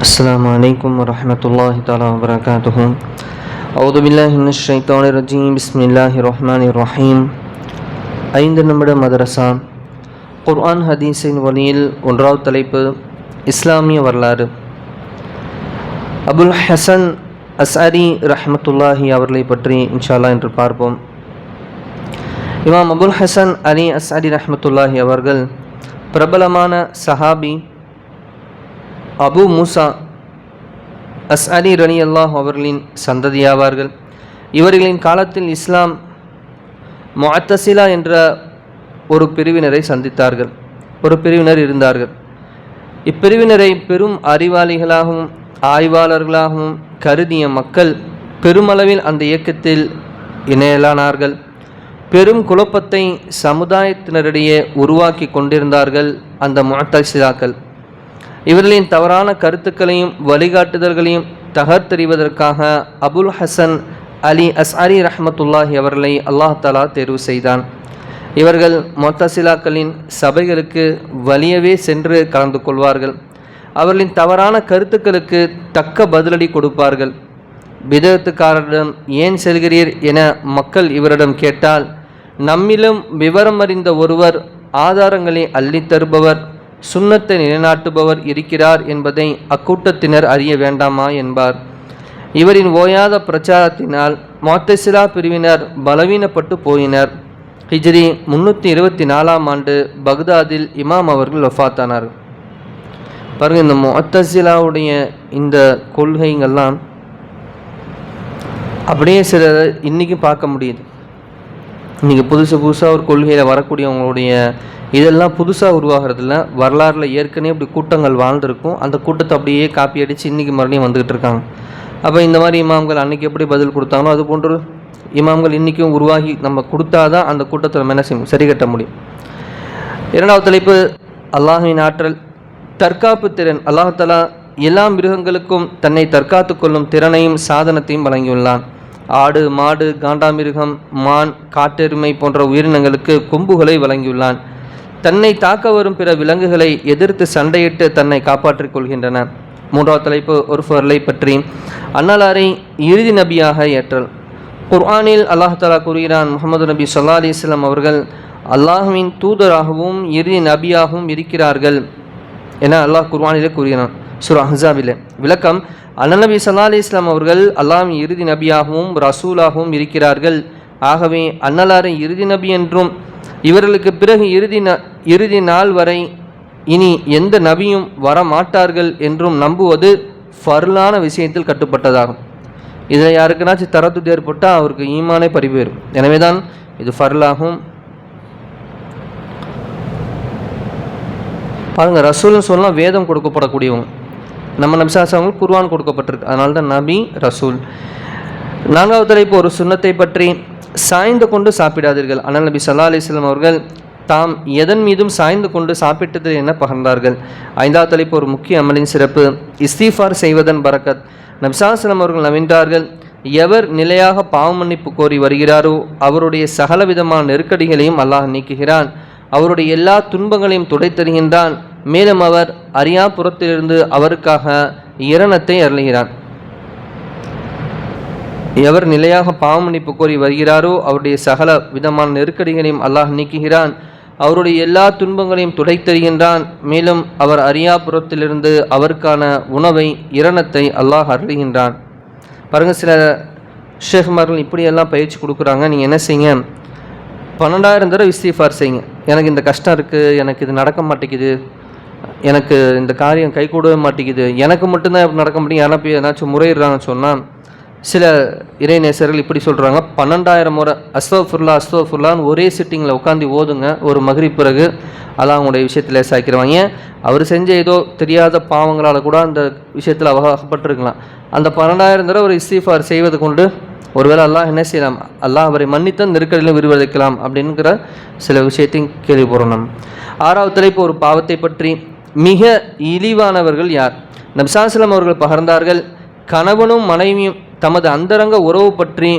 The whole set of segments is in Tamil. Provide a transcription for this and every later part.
السلام عليكم ورحمة الله تعالى وبركاته أعوذ بالله من الشيطان الرجيم بسم الله الرحمن الرحيم ஐந்து நிமிட மதரசா குர்ஆன் ஹதீஸின் வழியில் ஒன்றாவது தலைப்பு இஸ்லாமிய வரலாறு அபுல் ஹசன் அஸ்அரி ரஹ்மத்துல்லாஹி அவர்களை பற்றி இன்ஷா அல்லாஹ் என்று பார்ப்போம் இமாம் அபுல் ஹசன் அலி அஸ்அரி ரஹ்மத்துல்லாஹி அவர்கள் பிரபலமான சஹாபி அபு மூசா அஸ்அலி ரனி அல்லாஹ் அவர்களின் சந்ததியாவார்கள். இவர்களின் காலத்தில் இஸ்லாம் முஅத்தசிலா என்ற ஒரு பிரிவினரை சந்தித்தார்கள். ஒரு பிரிவினர் இருந்தார்கள். இப்பிரிவினரை பெரும் அறிவாளிகளாகவும் ஆய்வாளர்களாகவும் கருதிய மக்கள் பெருமளவில் அந்த இயக்கத்தில் இணையலானார்கள். பெரும் குழப்பத்தை சமுதாயத்தினரிடையே உருவாக்கி கொண்டிருந்தார்கள் அந்த முஅத்தசிலாக்கள். இவர்களின் தவறான கருத்துக்களையும் வழிகாட்டுதல்களையும் தகர்த்தெறிவதற்காக அபுல் ஹசன் அலி அஸ்அரி ரஹமத்துல்லாஹி அவர்களை அல்லாஹ் தலா தேர்வு செய்தான். இவர்கள் மொத்தசிலாக்களின் சபைகளுக்கு வலியவே சென்று கலந்து கொள்வார்கள். அவர்களின் தவறான கருத்துக்களுக்கு தக்க பதிலடி கொடுப்பார்கள். விதத்துக்காரரிடம் ஏன் செல்கிறீர் என மக்கள் இவரிடம் கேட்டால் நம்மிலும் விவரம் அறிந்த ஒருவர் ஆதாரங்களை அள்ளித் தருபவர் சுண்ணத்தை நிலைநாட்டுபவர் இருக்கிறார் என்பதை அக்கூட்டத்தினர் அறிய வேண்டாமா என்பார். இவரின் ஓயாத பிரச்சாரத்தினால் மொத்தசிலா பிரிவினர் பலவீனப்பட்டு போயினர். ஹிஜ்ரி முன்னூற்றி இருபத்தி நாலாம் ஆண்டு பக்தாதில் இமாம் அவர்கள் வஃபாத்தானார் பாருங்கள் இந்த மொத்தசிலாவுடைய இந்த கொள்கைங்கள்லாம் அப்படியே சில இன்றைக்கும் பார்க்க முடியுது. இன்றைக்கி புதுசு புதுசாக ஒரு கொள்கையில் வரக்கூடியவங்களுடைய இதெல்லாம் புதுசாக உருவாகிறதுல வரலாறில் ஏற்கனவே இப்படி கூட்டங்கள் வாழ்ந்திருக்கும். அந்த கூட்டத்தை அப்படியே காப்பி அடித்து இன்றைக்கி மறுபடியும் வந்துக்கிட்டு இருக்காங்க. அப்போ இந்த மாதிரி இமாம்கள் அன்றைக்கி எப்படி பதில் கொடுத்தாங்களோ அது போன்று இமாம்கள் இன்றைக்கும் உருவாகி நம்ம கொடுத்தாதான் அந்த கூட்டத்தை நம்ம என்ன செய்யும் சரி கட்ட முடியும். இரண்டாவது தலைப்பு அல்லாஹின் ஆற்றல். தற்காப்பு திறன். அல்லாஹலா எல்லா மிருகங்களுக்கும் தன்னை தற்காத்து கொள்ளும் திறனையும் சாதனத்தையும் வழங்கியுள்ளான். ஆடு மாடு காண்டாமிருகம் மான் காட்டெருமை போன்ற உயிரினங்களுக்கு கொம்புகளை வழங்கியுள்ளான். தன்னை தாக்க வரும் பிற விலங்குகளை எதிர்த்து சண்டையிட்டு தன்னை காப்பாற்றிக் கொள்கின்றன மூன்றாவது தலைப்பு ஒரு பொருளை பற்றி. அன்னலாரை இறுதி நபியாக ஏற்றல். குர்ஆனில் அல்லாஹ் தலா கூறுகிறான் முகமது நபி சொல்லா அலிஸ்லாம் அவர்கள் அல்லாஹுவின் தூதராகவும் இறுதி நபியாகவும் இருக்கிறார்கள் என அல்லாஹ் குர்வானிலே கூறுகிறான் சுர் ஹசாபிலே விளக்கம் அண்ணநபி சல்லா அலி இஸ்லாம் அவர்கள் அல்லாஹின் இறுதி நபியாகவும் ரசூலாகவும் இருக்கிறார்கள். ஆகவே அன்னலாரின் இறுதி நபி என்றும் இவர்களுக்கு பிறகு இறுதி ந இறுதி நாள் வரை இனி எந்த நபியும் வரமாட்டார்கள் என்றும் நம்புவது ஃபர்லான விஷயத்தில் கட்டுப்பட்டதாகும். இதில் யாருக்குனாச்சும் தரத்து ஏற்பட்டால் அவருக்கு ஈமானே பறிபேறும் எனவே தான் இது ஃபர்லாகும். பாருங்கள் ரசூல்னு சொல்லலாம் வேதம் கொடுக்கப்படக்கூடியவங்க. நம்ம நபிசாசவங்களுக்கு குர்வான் கொடுக்கப்பட்டிருக்கு. அதனால தான் நபி ரசூல். நான்காவது தலைப்பு ஒரு சுண்ணத்தை பற்றி சாய்ந்து கொண்டு சாப்பிடாதீர்கள். ஆனால் நபி சல்லா அலிஸ்லாம் அவர்கள் தாம் எதன் மீதும் சாய்ந்து கொண்டு சாப்பிட்டது என பகர்ந்தார்கள்? ஐந்தாவது தலைப்பு ஒரு முக்கிய அமலின் சிறப்பு. இஸ்தீஃபார் செய்வதன் பரக்கத் நபிசாஸ்லம் அவர்கள் நவின்றார்கள் எவர் நிலையாக பாவ மன்னிப்பு கோரி வருகிறாரோ அவருடைய சகல விதமான நெருக்கடிகளையும் அல்லாஹ் நீக்குகிறான். அவருடைய எல்லா துன்பங்களையும் துடைத்தருகின்றான். மேலும் அவர் அரியாபுரத்திலிருந்து அவருக்காக இரணத்தை அருளுகிறான். எவர் நிலையாக பாவமன்னிப்பு கோரி வருகிறாரோ அவருடைய சகல விதமான நெருக்கடிகளையும் அல்லாஹ் நீக்குகிறான். அவருடைய எல்லா துன்பங்களையும் துடைத்தருகின்றான் மேலும் அவர் அரியாபுரத்திலிருந்து அவருக்கான உணவை இரணத்தை அல்லாஹ் அருளுகின்றான். பாருங்கள் சில ஷேஃப்மார்கள் இப்படியெல்லாம் பயிற்சி கொடுக்குறாங்க. நீங்கள் என்ன செய்யுங்க? பன்னெண்டாயிரம் தடவை இஸ்தீஃபார் செய்யுங்க. எனக்கு இந்த கஷ்டம் இருக்குது எனக்கு இது நடக்க மாட்டேங்குது. எனக்கு இந்த காரியம் கை கூடவே மாட்டேங்குது. எனக்கு மட்டும்தான் நடக்க முடியும். யாரா போய் ஏதாச்சும் முறையிடுறாங்கன்னு சொன்னால் சில இறைநேசர்கள் இப்படி சொல்கிறாங்க பன்னெண்டாயிரம் முறை அஸ்தோஃபுல்லா அஸ்தோஃபுல்லான்னு ஒரே சிட்டிங்கில் உட்காந்து ஓதுங்க ஒரு மகிரி பிறகு அதான் அவங்களுடைய விஷயத்தில் லேசாக்கிடுவாங்க அவர் செஞ்ச ஏதோ தெரியாத பாவங்களால் கூட அந்த விஷயத்தில் அவகாகப்பட்டிருக்கலாம் அந்த பன்னெண்டாயிரம் தடவை ஒரு இஸ்தீஃபார் செய்வது கொண்டு ஒருவேளை அல்லாஹ் என்ன செய்யலாம்? அல்லாஹ் அவரை மன்னித்த நெருக்கடியிலும் விரிவதைக்கலாம் அப்படிங்கிற சில விஷயத்தையும் கேள்விப்படுறோம் நம்ம. ஆறாவது தலைப்பு ஒரு பாவத்தை பற்றி மிக இழிவானவர்கள் யார்? நப்சாஸ்லம் அவர்கள் பகர்ந்தார்கள். கணவனும் மனைவியும் தமது அந்தரங்க உறவு பற்றி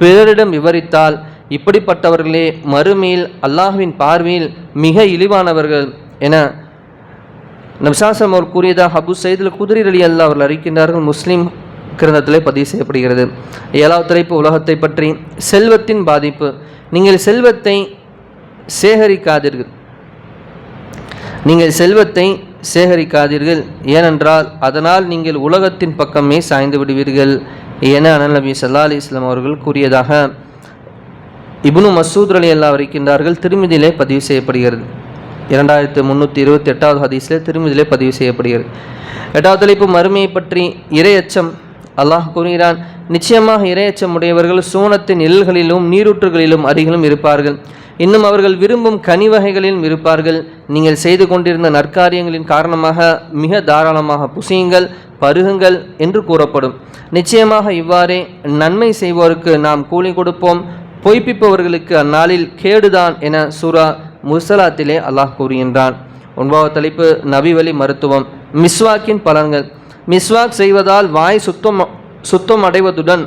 பிறரிடம் விவரித்தால் இப்படிப்பட்டவர்களே மறுமையில் அல்லாஹுவின் பார்வையில் மிக இழிவானவர்கள் என நபிசாசம் அவர் கூறியதாக அபு சைதில் குதிரை அலி அல்லா அவர்கள் அறிக்கின்றார்கள் முஸ்லீம் கிரந்தத்திலே பதிவு செய்யப்படுகிறது. ஏழாவது தலைப்பு உலகத்தை பற்றி. செல்வத்தின் பாதிப்பு. நீங்கள் செல்வத்தை சேகரிக்காதீர்கள். நீங்கள் செல்வத்தை சேகரிக்காதீர்கள். ஏனென்றால் அதனால் நீங்கள் உலகத்தின் பக்கமே சாய்ந்து விடுவீர்கள். என அனல் நபி சல்லா அலி இஸ்லாம் அவர்கள் கூறியதாக இப்னு மசூத் அலி அல்லா இருக்கின்றார்கள் திருமதியிலே பதிவு செய்யப்படுகிறது. இரண்டாயிரத்து முந்நூற்றி இருபத்தி எட்டாவது ஹதீஸில் திருமதியிலே பதிவு செய்யப்படுகிறது. எட்டாவது தலைப்பு மறுமையை பற்றி இரையச்சம். அல்லாஹ் கூறுகிறான் நிச்சயமாக இரையச்சம் உடையவர்கள் சோனத்தின் எல்களிலும் நீரூற்றுகளிலும் அருகிலும் இருப்பார்கள். இன்னும் அவர்கள் விரும்பும் கனி வகைகளிலும் இருப்பார்கள். நீங்கள் செய்து கொண்டிருந்த நற்காரியங்களின் காரணமாக மிக தாராளமாக புசியுங்கள் பருகுங்கள் என்று கூறப்படும். நிச்சயமாக இவ்வாறே நன்மை செய்வோருக்கு நாம் கூலி கொடுப்போம். பொய்ப்பிப்பவர்களுக்கு அந்நாளில் கேடுதான் என சூரா முசலாத்திலே அல்லாஹ் கூறுகின்றான். ஒன்பாவது தலைப்பு நபிவழி மருத்துவம். மிஸ்வாக்கின் பலன்கள். மிஸ்வாக் செய்வதால் வாய் சுத்தம் சுத்தம் அடைவதுடன்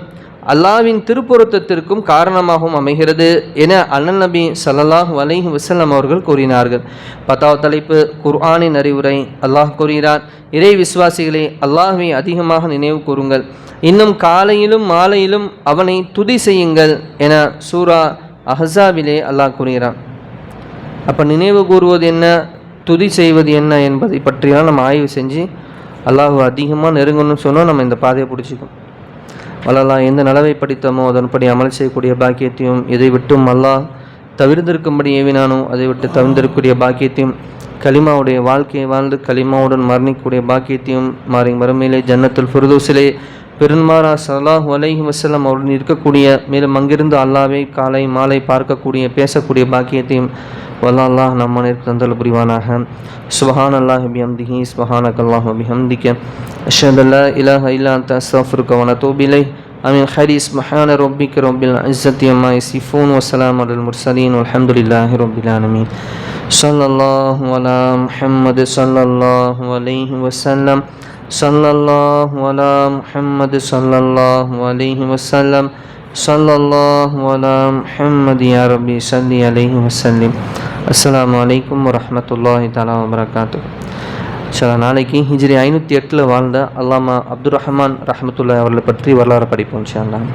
அல்லாவின் திருப்பொருத்தத்திற்கும் காரணமாகவும் அமைகிறது என அண்ணல் நபி சல்லாஹ் வலைஹி வசல்லம் அவர்கள் கூறினார்கள். பத்தாவது தலைப்பு குர்ஆனின் அறிவுரை. அல்லாஹ் கூறுகிறார் இறை விசுவாசிகளே அல்லாஹுவை அதிகமாக நினைவு கூறுங்கள். இன்னும் காலையிலும் மாலையிலும் அவனை துதி செய்யுங்கள் என சூரா அஹசாவிலே அல்லாஹ் கூறுகிறான். அப்போ நினைவு கூறுவது என்ன? துதி செய்வது என்ன என்பதை பற்றியெல்லாம் நம்ம ஆய்வு செஞ்சு அல்லாஹ் அதிகமாக நெருங்கணும்னு சொன்னால் நம்ம இந்த பாதையை பிடிச்சிக்கணும். வல்லலாம் எந்த நலவை படித்தோமோ அதன்படி அமல் செய்யக்கூடிய பாக்கியத்தையும் இதை விட்டும் அல்லாஹ் தவிர்ந்திருக்கும்படி ஏவினானோ அதை விட்டு தவிர்ந்திருக்கக்கூடிய பாக்கியத்தையும் கலிமாவுடைய வாழ்க்கையை வாழ்ந்து கலிமாவுடன் மரணிக்கக்கூடிய பாக்கியத்தையும் மாறி மறுமையிலே ஜன்னத்துல் ஃபுர்தூசிலே பெருமாறா சல்லாஹ் அலைஹி வசலம் அவருடன் இருக்கக்கூடிய மேலும் அங்கிருந்து அல்லாவே காலை மாலை பார்க்கக்கூடிய பேசக்கூடிய பாக்கியத்தையும் واللہ اللہ نمان پسند البریوانہ ہے سبحان اللہ بحمدہ سبحانک اللہ بحمدک اشہد اللہ الہ الا انت استغفرک و نتوب الیہ امین خیر سبحان ربک رب العزت عما یصفون وسلام علی المرسلین والحمد للہ رب العالمین صلی اللہ علی محمد صلی اللہ علیہ وسلم صلی اللہ علی محمد صلی اللہ علیہ وسلم صلی اللہ علی محمد یا ربی صلی علیہ وسلم அஸ்ஸலாமு அலைக்கும் வரஹ்மத்துல்லாஹி தஆலா வபரகாத்து சில நாளைக்கு ஹிஜ்ரி ஐநூற்றி எட்டில் வாழ்ந்த அல்லாமா அப்துல் ரஹ்மான் ரஹமத்துல்லா அவர்களை பற்றி வரலாறு படிப்போம் இன்ஷா அல்லாஹ்